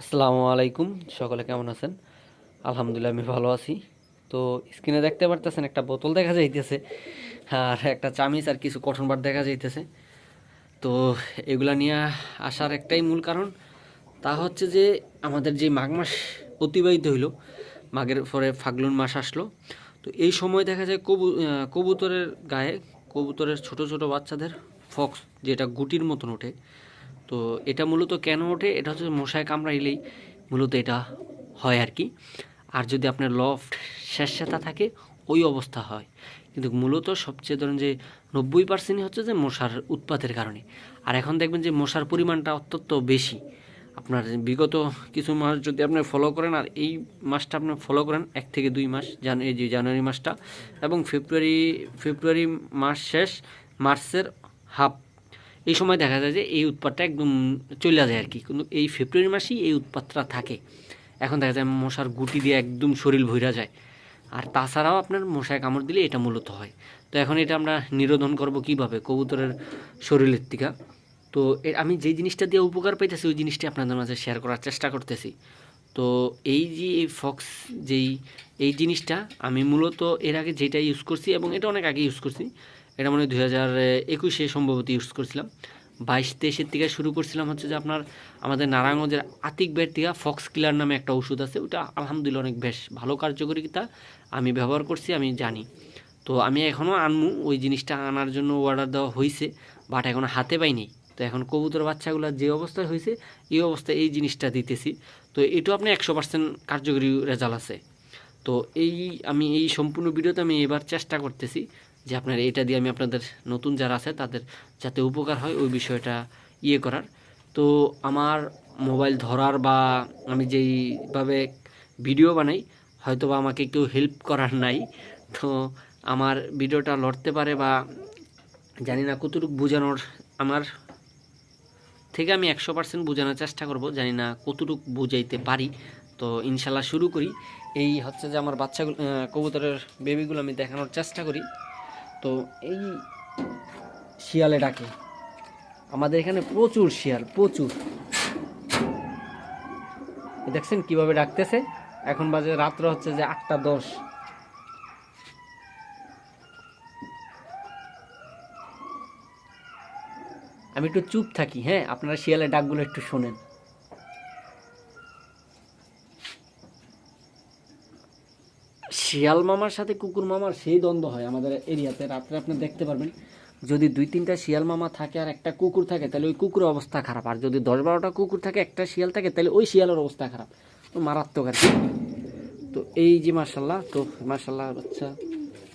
আসসালামু আলাইকুম। সকলে কেমন আছেন? আলহামদুলিল্লাহ, আমি ভালো আছি। তো স্ক্রিনে দেখতে পারতেছেন একটা বোতল দেখা যাইতেছে, আর একটা চামিচ আর কিছু কঠন বার দেখা যাইতেছে। তো এগুলা নিয়ে আসার একটাই মূল কারণ, তা হচ্ছে যে আমাদের যে মাঘ মাস অতিবাহিত হইল, মাঘের পরে ফাগলুন মাস আসলো, তো এই সময় দেখা যায় কবু কবুতরের গায়ে কবুতরের ছোট ছোট বাচ্চাদের ফক্স যেটা গুটির মতন ওঠে তো এটা মূলত কেন ওঠে? এটা হচ্ছে মশায় কামড়াইলেই মূলত এটা হয় আর কি। আর যদি আপনার লফট স্যাঁতস্যাঁতা থাকে, ওই অবস্থা হয়। কিন্তু মূলত সবচেয়ে ধরেন যে নব্বই পার্সেন্টই হচ্ছে যে মশার উৎপাতের কারণে। আর এখন দেখবেন যে মশার পরিমাণটা অত্যন্ত বেশি। আপনার বিগত কিছু মাস যদি আপনি ফলো করেন, আর এই মাসটা আপনি ফলো করেন, এক থেকে দুই মাস জানুয়ারি যে জানুয়ারি মাসটা, এবং ফেব্রুয়ারি ফেব্রুয়ারি মাস শেষ, মার্চের হাফ এই সময় দেখা যায় যে এই উৎপাতটা একদম চলে যায় আর কি। কিন্তু এই ফেব্রুয়ারি মাসেই এই উৎপাতটা থাকে। এখন দেখা যায় মশার গুটি দিয়ে একদম শরীর ভইরা যায়। আর তাছাড়াও আপনার মশায় কামড় দিলে এটা মূলত হয়। তো এখন এটা আমরা নিরোধন করব কীভাবে? কবুতরের শরীরের থেকে তো আমি যেই জিনিসটা দিয়ে উপকার পাইতেছি, ওই জিনিসটি আপনাদের মাঝে শেয়ার করার চেষ্টা করতেছি। তো এই যে এই ফক্স যেই এই জিনিসটা আমি মূলত এর আগে যেটা ইউজ করছি এবং এটা অনেক আগে ইউজ করছি এটা মনে হয় দুই হাজার একুশে সম্ভবত ইউজ করছিলাম। বাইশ তেইশের থেকে শুরু করছিলাম হচ্ছে যে আপনার আমাদের নারায়ণগঞ্জের আতিক বের থেকে ফক্স কিলার নামে একটা ওষুধ আছে, ওটা আলহামদুলিল্লাহ অনেক বেশ ভালো কার্যকরিতা আমি ব্যবহার করছি, আমি জানি। তো আমি এখনও আনমু, ওই জিনিসটা আনার জন্য অর্ডার দেওয়া হয়েছে বাট এখনও হাতে পাইনি। তো এখন কবুতর বাচ্চাগুলো যে অবস্থায় হয়েছে এই অবস্থায় এই জিনিসটা দিতেছি। তো এটাও আপনি একশো পার্সেন্ট কার্যকরী রেজাল্ট আছে। তো এই, আমি এই সম্পূর্ণ ভিডিওতে আমি এবার চেষ্টা করতেছি যে আপনার এটা দিয়ে আমি আপনাদের নতুন যারা আছে, তাদের যাতে উপকার হয় ওই বিষয়টা ইয়ে করার। তো আমার মোবাইল ধরার বা আমি যেইভাবে ভিডিও বানাই হয়তো বা আমাকে কেউ হেল্প করার নাই। তো আমার ভিডিওটা লড়তে পারে বা জানি না কতটুকু বোঝানোর, আমার থেকে আমি একশো পার্সেন্ট বোঝানোর চেষ্টা করব, জানি না কতটুকু বুঝাইতে পারি। তো ইনশাল্লাহ শুরু করি। এই হচ্ছে যে আমার বাচ্চাগুলো কবুতরের বেবিগুলো আমি দেখানোর চেষ্টা করি। তো এই শিয়ালে ডাকে। আমাদের এখানে প্রচুর শিয়াল, প্রচুর। দেখছেন কীভাবে ডাকতেছে? এখন বাজে রাত্র হচ্ছে যে আটটা দশ। আমি একটু চুপ থাকি হ্যাঁ? আপনারা শিয়ালের ডাকগুলো একটু শোনেন। শিয়াল মামার সাথে কুকুর মামার সেই দ্বন্দ্ব হয় আমাদের এরিয়াতে। রাত্রে আপনি দেখতে পারবেন, যদি দুই তিনটা শিয়াল মামা থাকে আর একটা কুকুর থাকে, তাহলে ওই কুকুরের অবস্থা খারাপ। আর যদি দশ বারোটা কুকুর থাকে, একটা শিয়াল থাকে, তাহলে ওই শিয়ালের অবস্থা খারাপ। তো মারাত্মক আর কি। তো এই যে মার্শাল্লাহ তো মার্শাল্লাহ বাচ্চা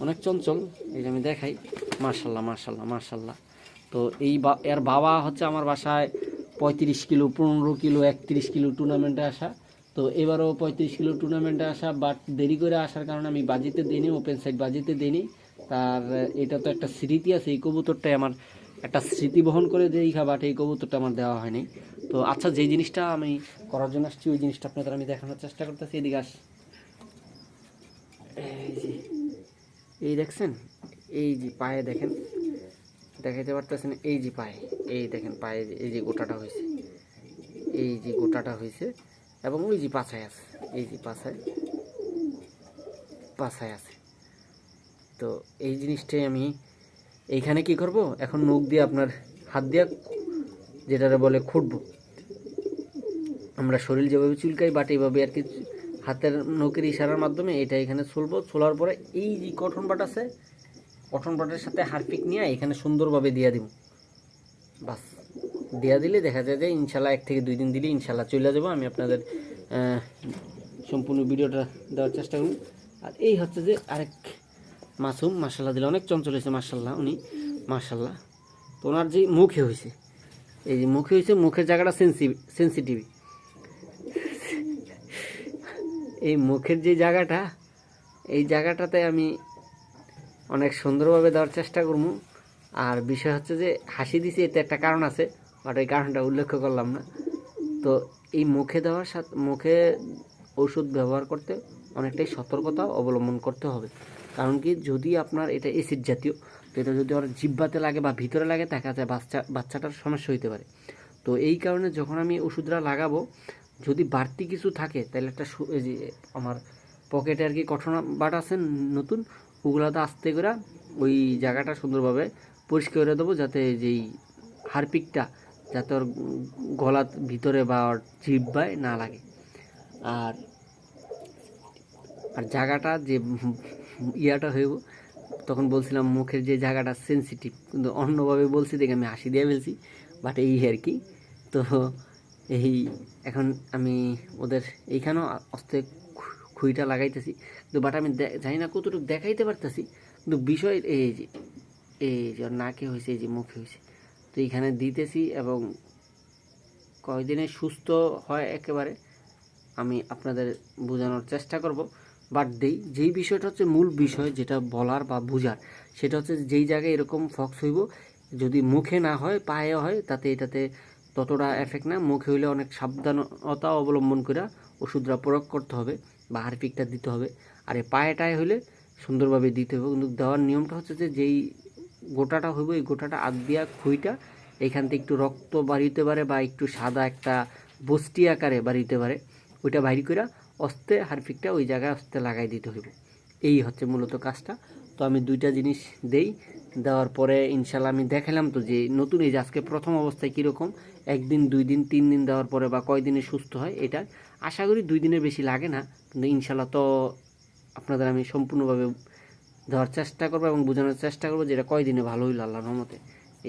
অনেক চঞ্চল। এই যে আমি দেখাই মার্শাল্লাহ মার্শাল্লাহ মার্শাল্লাহ তো এই বা, এর বাবা হচ্ছে আমার বাসায় পঁয়ত্রিশ কিলো, পনেরো কিলো, একত্রিশ কিলো টুর্নামেন্টে আসা। তো এবারও পঁয়ত্রিশ কিলো টুর্নামেন্টে আসা বাট দেরি করে আসার কারণে আমি বাজিতে দিইনি ওপেন সাইড বাজিতে দিইনি। তার, এটা তো একটা স্মৃতি আছে, এই কবুতরটাই আমার একটা স্মৃতি বহন করে দেই খা বাট এই কবুতরটা আমার দেওয়া হয়নি। তো আচ্ছা যেই জিনিসটা আমি করার জন্য আসছি, ওই জিনিসটা আপনাদের আমি দেখানোর চেষ্টা করতেছি, এদিকে আস। এই যে দেখছেন? এই যে পায়ে দেখেন, দেখাইতে পারতেছেন? এই যে পায়ে, এই দেখেন পায়ে যে- এই যে গোটাটা হয়েছে। এই যে গোটাটা হয়েছে এবং ওই যে পাছায় আছে, এই যে পাছায় পাছায় আছে। তো এই জিনিসটাই আমি এইখানে কি করব? এখন নখ দিয়ে আপনার হাত দিয়ে যেটারে বলে খুঁটবো আমরা শরীর যেভাবে চুলকাই, বাট এইভাবে আর কি হাতের নখের ইশারার মাধ্যমে এটা এখানে ছুলবো। ছোলার পরে এই যে কঠন বাট আছে কটন বাটের সাথে হারপিক নিয়ে এখানে সুন্দরভাবে দিয়ে দিব। বাস। দেওয়া দিলে দেখা যায় যে ইনশাল্লাহ এক থেকে দুই দিন দিলে ইনশাল্লাহ চলে যাব। আমি আপনাদের সম্পূর্ণ ভিডিওটা দেওয়ার চেষ্টা করব। আর এই হচ্ছে যে আরেক মাসুম মার্শাল্লাহ দিলে অনেক চঞ্চল হয়েছে মার্শাল্লাহ উনি মার্শাল্লাহ তো ওনার যে মুখে হয়েছে, এই যে মুখে হয়েছে, মুখের জায়গাটা সেন্সি সেন্সিটিভ এই মুখের যে জায়গাটা, এই জায়গাটাতে আমি অনেক সুন্দরভাবে দেওয়ার চেষ্টা করব। আর বিষয় হচ্ছে যে হাসি দিছি, এতে একটা কারণ আছে। বাট ওই কারণটা উল্লেখ করলাম না। তো এই মুখে দেওয়ার সাথে, মুখে ওষুধ ব্যবহার করতে অনেকটাই সতর্কতা অবলম্বন করতে হবে। কারণ কি, যদি আপনার এটা এসিড জাতীয়, তো এটা যদি ওর জিব্বাতে লাগে বা ভিতরে লাগে, দেখা যায় বাচ্চা, বাচ্চাটার সমস্যা হইতে পারে। তো এই কারণে যখন আমি ওষুধটা লাগাবো, যদি বাড়তি কিছু থাকে, তাহলে একটা আমার পকেটে আর কি কঠোর বাট আছে নতুন, ওগুলাতে আস্তে করে ওই জায়গাটা সুন্দরভাবে পরিষ্কার করে দেবো, যাতে যেই হারপিকটা যাতে ওর গলার ভিতরে বা ওর জিব্বায় না লাগে। আর আর জায়গাটা যে ইয়াটা হইব, তখন বলছিলাম মুখের যে জায়গাটা সেন্সিটিভ কিন্তু অন্যভাবে বলছি দেখে আমি হাসি দিয়ে ফেলছি বাট এই আর কি। তো এই এখন আমি ওদের এইখানেও আস্তে খুইটা লাগাইতেছি, কিন্তু বাট আমি জানি না কতটুকু দেখাইতে পারতেছি, কিন্তু বিষয় এই যে এই যে নাকে হয়েছে এই যে মুখে হয়েছে তো এখানে দিতেছি এবং কয়দিনে সুস্থ হয় একেবারে, আমি আপনাদের বোঝানোর চেষ্টা করব। বাট দেই যেই বিষয়টা হচ্ছে মূল বিষয় যেটা বলার বা বোঝার, সেটা হচ্ছে যেই জায়গায় এরকম ফক্স হইব, যদি মুখে না হয়, পায়ে হয়, তাতে এটাতে ততটা এফেক্ট না। মুখে হইলে অনেক সাবধানতা অবলম্বন করে ওষুধটা প্রয়োগ করতে হবে বা হারপিকটা দিতে হবে। আর এই পায়েটায় হইলে সুন্দরভাবে দিতে হবে। কিন্তু দেওয়ার নিয়মটা হচ্ছে যে যেই গোটাটা হইব, এই গোটাটা আগ দিয়া খুইটা এখান থেকে একটু রক্ত বাড়িতে পারে বা একটু সাদা একটা বস্তি আকারে বাড়িতে পারে, ওইটা বাইর করে অস্তে হারপিকটা ওই জায়গায় অস্তে লাগাই দিতে হইব। এই হচ্ছে মূলত কাজটা। তো আমি দুইটা জিনিস দেই, দেওয়ার পরে ইনশাল্লাহ আমি দেখালাম তো যে নতুন এই যে আজকে প্রথম অবস্থায় কীরকম, একদিন, দুই দিন, তিন দিন দেওয়ার পরে বা কয়দিনে সুস্থ হয় এটা আশা করি দুই দিনের বেশি লাগে না, কিন্তু ইনশাল্লাহ তো আপনাদের আমি সম্পূর্ণভাবে দেওয়ার চেষ্টা করব এবং বোঝানোর চেষ্টা করব যেটা কয়দিনে ভালো হইল আল্লাহ রহমতে।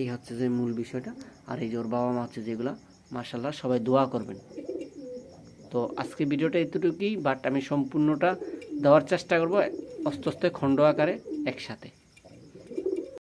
এই হচ্ছে যে মূল বিষয়টা। আর এই যে ওর বাবা মা হচ্ছে যেগুলো মার্শাল্লাহ সবাই দোয়া করবেন। তো আজকে ভিডিওটা এতটুকুই বাট আমি সম্পূর্ণটা দেওয়ার চেষ্টা করব অস্ত অস্তে খণ্ড আকারে একসাথে।